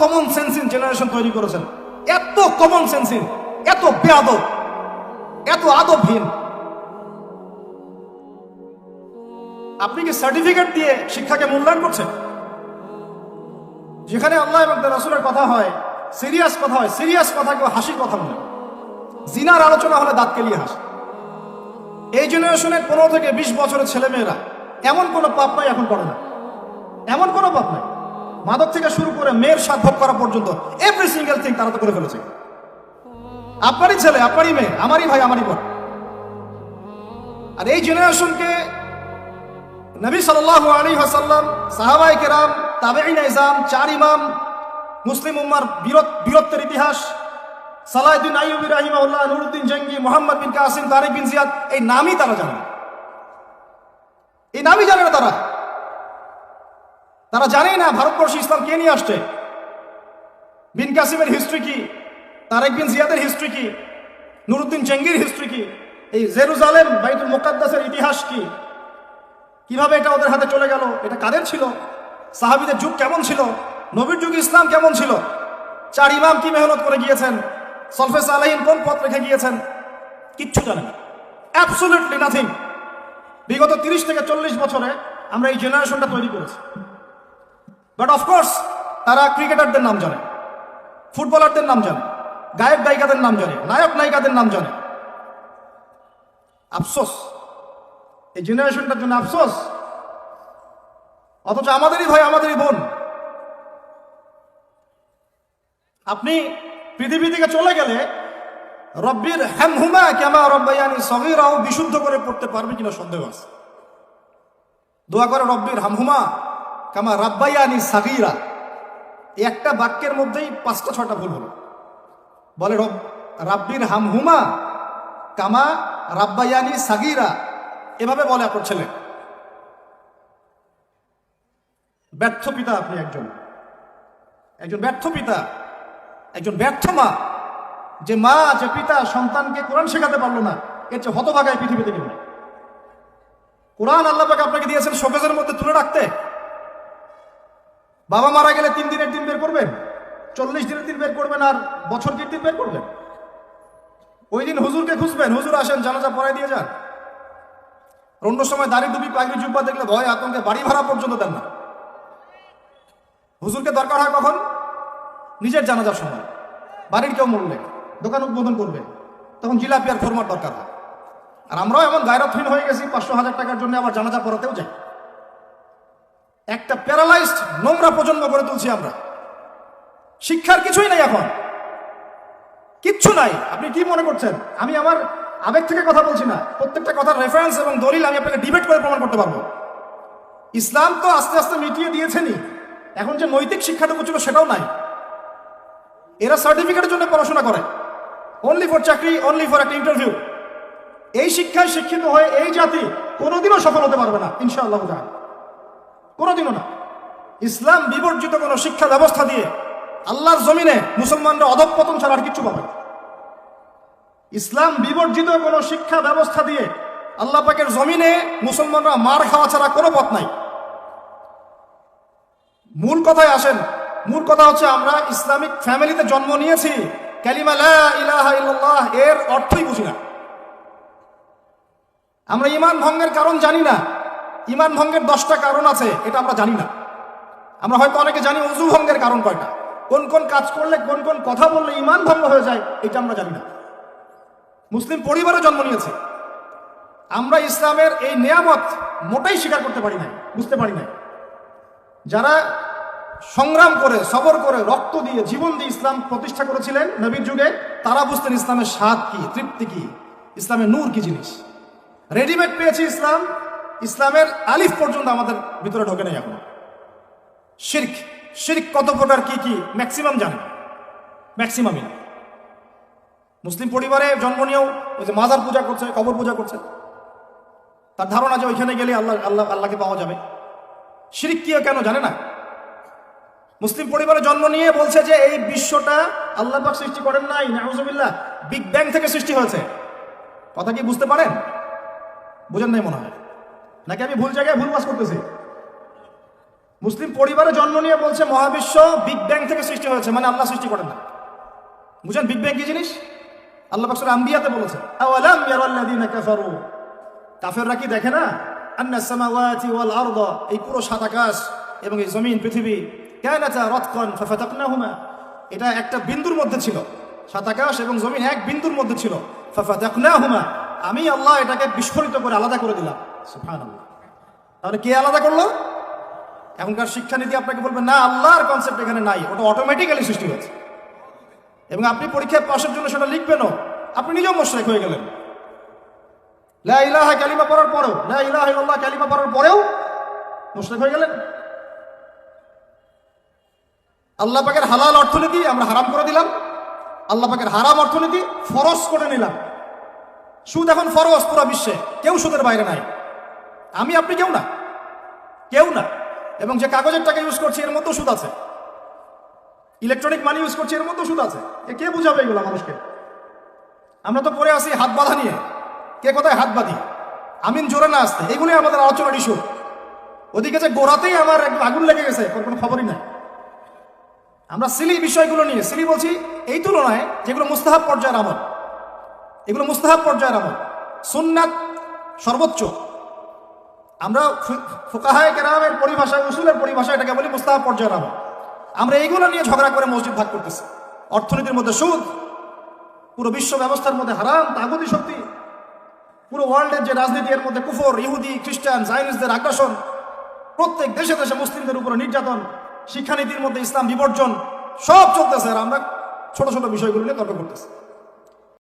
Common সেন্সিন generation তৈরি করেছেন। এত কমন সেন্সিন এত বেয়াদব, এত আদবহীন। আপনি কি সার্টিফিকেট দিয়ে শিক্ষাকে মূল্যায়ন করছেন? যেখানে আল্লাহ এবং রাসূলের কথা হয় সিরিয়াস কথা হয় সিরিয়াস কথা, কেউ হাসির কথা বলে জিনার আলোচনা হলে দাঁত কেলিয়ে হাসে। এই জেনারেশনের পনেরো থেকে বিশ বছরের ছেলেমেয়েরা এমন কোনো পাপ নাই এখন করে না এমন কোনো পাপ নাই। মাদক থেকে শুরু করে মেয়ের সাথ ভোগ করা পর্যন্ত এভরি সিঙ্গেল থিং তারা তো করে ফেলেছে। আপনারই ছেলে, আপনারই মেয়ে, আমারই ভাই, আমারই বোন। আর এই জেনারেশনকে নবী সাল্লাল্লাহু আলাইহি ওয়াসাল্লাম, সাহাবায়ে কেরাম, তাবেঈন ইজাম চার ইমাম, মুসলিম উম্মার বীরত, বীরত্বের ইতিহাস সালাউদ্দিন আইয়ুবী রাহিমাহুল্লাহ, নুরুদ্দিন জঙ্গি, মোহাম্মদ বিন কাসিম, তারিক বিন জিয়াদ, এই নামই তারা জানে। এই নামই জানে না তারা। তারা জানেই না ভারতবর্ষে ইসলাম কে নিয়ে আসছে। বিন কাসিমের হিস্ট্রি কি? তারেক বিন জিয়াদের হিস্ট্রি কি? নুরুদ্দিন জঙ্গির হিস্ট্রি কি? এই জেরুজালেম বাইতুল মোকাদ্দাসের ইতিহাস কি? কীভাবে এটা ওদের হাতে চলে গেল? এটা কাদের ছিল? সাহাবিদের যুগ কেমন ছিল? নবীর যুগ ইসলাম কেমন ছিল? চার ইমাম কি মেহনত করে গিয়েছেন? সলফেস আলাইন কোন পথ রেখে গিয়েছেন? কিচ্ছু জানেন অ্যাবসোলিউটলি নাথিং বিগত তিরিশ থেকে চল্লিশ বছরে আমরা এই জেনারেশনটা তৈরি করেছি। বাট অফকোর্স তারা ক্রিকেটারদের নাম জানে ফুটবলারদের নাম জানে, গায়ক গায়িকাদের নাম জানে, নায়ক নায়িকাদের নাম জানে। আফসোস। এই জেনারেশনটার জন্য আফসোস। অথচ আমাদেরই ভাই, আমাদেরই বোন। আপনি পৃথিবী থেকে চলে গেলে রব্বির হ্যামহুমা কেমা রব্বাইয়ানি সগিরাও বিশুদ্ধ করে পড়তে পারবে কিনা সন্দেহ আছে। দোয়া করে রব্বির হামহুমা কামা রাব্বাইয়ানি সাগিরা। এই একটা বাক্যের মধ্যেই পাঁচটা ছটা ভুল হলো। বলে, রব, রাব্বির হামহুমা, কামা রাব্বাইয়ানি সাগিরা। এভাবে বলে আপনার ছেলে। ব্যর্থ পিতা আপনি একজন। একজন ব্যর্থ পিতা, একজন ব্যর্থ মা। যে মা, যে পিতা সন্তানকে কোরআন শেখাতে পারল না, এর চেয়ে হতভাগায় পৃথিবীতে নেই। কোরআন আল্লাহ পাকে আপনাকে দিয়েছেন শোকেজের মধ্যে তুলে রাখতে। বাবা মারা গেলে তিন দিনের দিন বের করবেন, চল্লিশ দিনের দিন বের করবেন আর বছর দিন দিন বের করবেন। ওই দিন হুজুরকে খুঁজবেন, হুজুর আসেন, জানাজা পড়াই দিয়ে যান। অন্য সময় দাড়ি টুপি, পাগড়ি, জুব্বা দেখলে ভয়, আতঙ্কে বাড়ি ভাড়া পর্যন্ত দেন না। হুজুরকে দরকার হয় কখন? নিজের জানাজার সময়। বাড়ির কেউ মরলে, দোকান উদ্বোধন করবে তখন জিলাপি আর ফরমার দরকার হয়। আর আমরাও এমন গায়রতহীন হয়ে গেছি, পাঁচশো হাজার টাকার জন্য আবার জানাজা পড়াতেও যাই। একটা প্যারালাইজড নোংরা প্রজন্ম গড়ে তুলছি আমরা। শিক্ষার কিছুই নাই এখন। কিচ্ছু নাই। আপনি কি মনে করছেন? আমি আমার আবেগ থেকে কথা বলছি না। প্রত্যেকটা কথার রেফারেন্স এবং দলিল আমি আপনাকে ডিবেট করে প্রমাণ করতে পারব। ইসলাম তো আস্তে আস্তে মিটিয়ে দিয়েছেনই। এখন যে নৈতিক শিক্ষাটুকু ছিল সেটাও নাই। এরা সার্টিফিকেটের জন্য পড়াশোনা করে। অনলি ফর চাকরি অনলি ফর একটা ইন্টারভিউ এই শিক্ষায় শিক্ষিত হয়ে এই জাতি কোনোদিনও সফল হতে পারবে না, ইনশাআল্লাহ। কোনোদিনও না। ইসলাম বিবর্জিত কোনো শিক্ষা ব্যবস্থা দিয়ে আল্লাহর জমিনে মুসলমানরা অধঃপতন ছাড়া আর কিচ্ছু পাবে ইসলাম বিবর্জিত কোনো শিক্ষা ব্যবস্থা দিয়ে আল্লাহ পাকের জমিনে মুসলমানরা মার খাওয়া ছাড়া কোনো পথ নাই। মূল কথায় আসেন, মূল কথা হচ্ছে আমরা ইসলামিক ফ্যামিলিতে জন্ম নিয়েছি ক্যালিমা ইলাহা ইল্লাল্লাহ এর অর্থই বুঝি না। আমরা ইমান ভঙ্গের কারণ জানি না ইমান ভঙ্গের দশটা কারণ আছে, এটা আমরা জানি না। আমরা হয়তো অনেকে জানি অজু ভঙ্গের কারণ কয়টা। কোন কোন কাজ করলে, কোন কোন কথা বললে ইমান ভঙ্গ হয়ে যায়, এটা আমরা জানি না। মুসলিম পরিবারে জন্ম নিয়েছে। আমরা ইসলামের এই নিয়ামত মোটেই স্বীকার করতে পারি নাই, বুঝতে পারি নাই। যারা সংগ্রাম করে, সবর করে, রক্ত দিয়ে, জীবন দিয়ে ইসলাম প্রতিষ্ঠা করেছিলেন নবীর যুগে, তারা বুঝতেন ইসলামের স্বাদ কি, তৃপ্তি কি, ইসলামের নূর কি জিনিস। রেডিমেড পেয়েছি ইসলাম ইসলামের আলিফ পর্যন্ত আমাদের ভিতরে ঢোকে নেই এখন। শির্ক শির্ক কত প্রকার কি কি ম্যাক্সিমাম জানে? ম্যাক্সিমামই মুসলিম পরিবারে জন্ম নিয়েও ওই যে মাজার পূজা করছে, কবর পূজা করছে। তার ধারণা যে ওইখানে গেলে আল্লাহ আল্লাহ, আল্লাহকে পাওয়া যাবে। শিরিক কি কেন জানে না? মুসলিম পরিবারে জন্ম নিয়ে বলছে যে এই বিশ্বটা আল্লাহ পাক সৃষ্টি করেন নাই, নাউজুবিল্লাহ বিগ ব্যাং থেকে সৃষ্টি হয়েছে। কথা কি বুঝতে পারেন? বুঝেন নাই মনে হয়। নাকি আমি ভুল জায়গায় ভুল বাস করতেছি? মুসলিম পরিবারে জন্ম নিয়ে বলছে মহাবিশ্ব বিগ ব্যাং থেকে সৃষ্টি হয়েছে মানে আল্লাহ সৃষ্টি করেন না। বুঝেন, বিগ ব্যাং কি জিনিস? আল্লাহ পাকসুর আম্বিয়াতে বলেছে কাফেররা কি দেখে না? আন্না সামাওয়াতি ওয়াল এই পুরো সাত আকাশ এবং এই জমিন, পৃথিবী, কানাতা রাতকান ফাফাতাকনাহুমা। এটা একটা বিন্দুর মধ্যে ছিল সাত আকাশ এবং জমিন এক বিন্দুর মধ্যে ছিল, ফাফাতাকনাহুমা। আমি আল্লাহ এটাকে বিস্ফোরিত করে আলাদা করে দিলাম। তাহলে কে আলাদা করল? এখনকার শিক্ষানীতি আপনাকে বলবে, না, আল্লাহর কনসেপ্ট এখানে নাই। ওটা অটোমেটিক্যালি সৃষ্টি হয়েছে। এবং আপনি পরীক্ষায় পাশের জন্য সেটা লিখবেনও। আপনি নিজেও মোশরেক হয়ে গেলেন। লা ইলাহা কালিমা পড়ার পরেও, লা ইলাহা ইল্লাল্লাহ কালিমা পড়ার পরেও মোশরেক হয়ে গেলেন। আল্লাহ পাকের হালাল অর্থনীতি আমরা হারাম করে দিলাম। আল্লাহ পাকের হারাম অর্থনীতি ফরজ করে নিলাম। সুদ এখন ফরজ পুরো বিশ্বে। কেউ সুদের বাইরে নাই। আমি আপনি কেউ না। কেউ না। এবং যে কাগজের টাকা ইউজ করছি, এর মধ্যেও সুদ আছে। ইলেকট্রনিক মানি ইউজ করছি, এর মধ্যেও সুদ আছে। এ কে বুঝাবে এগুলো মানুষকে? আমরা তো পরে আসি হাত বাঁধা নিয়ে। কে কোথায় হাত বাঁধি? আমিন জোরে না আসতে। এগুলোই আমাদের আলোচনার ইস্যু ওদিকে যে গোড়াতেই আমার একদম আগুন লেগে গেছে কোনো খবরই নাই। আমরা সিলি বিষয়গুলো নিয়ে সিলি বলছি, এই তুলনায় যেগুলো মুস্তাহাব পর্যায়ের আমল, এগুলো মুস্তাহাব পর্যায়ের আমল। সুন্নাত সর্বোচ্চ। আমরা ফুকাহায় কেরামের পরিভাষায়, উসুলের পরিভাষায় এটাকে বলি মুস্তাহাব পর্যায়ের আমল আমরা এইগুলো নিয়ে ঝগড়া করে মসজিদ ভাগ করতেছি। অর্থনীতির মধ্যে সুদ, পুরো বিশ্ব ব্যবস্থার মধ্যে হারাম তাগুদি শক্তি, পুরো ওয়ার্ল্ডের যে রাজনীতি এর মধ্যে কুফর, ইহুদি, খ্রিস্টান জাইনিসদের আগ্রাসন, প্রত্যেক দেশে দেশে মুসলিমদের উপরে নির্যাতন, শিক্ষানীতির মধ্যে ইসলাম বিবর্জন, সব চলতেছে। আর আমরা ছোট ছোট বিষয়গুলো নিয়ে তর্ক করতেছি।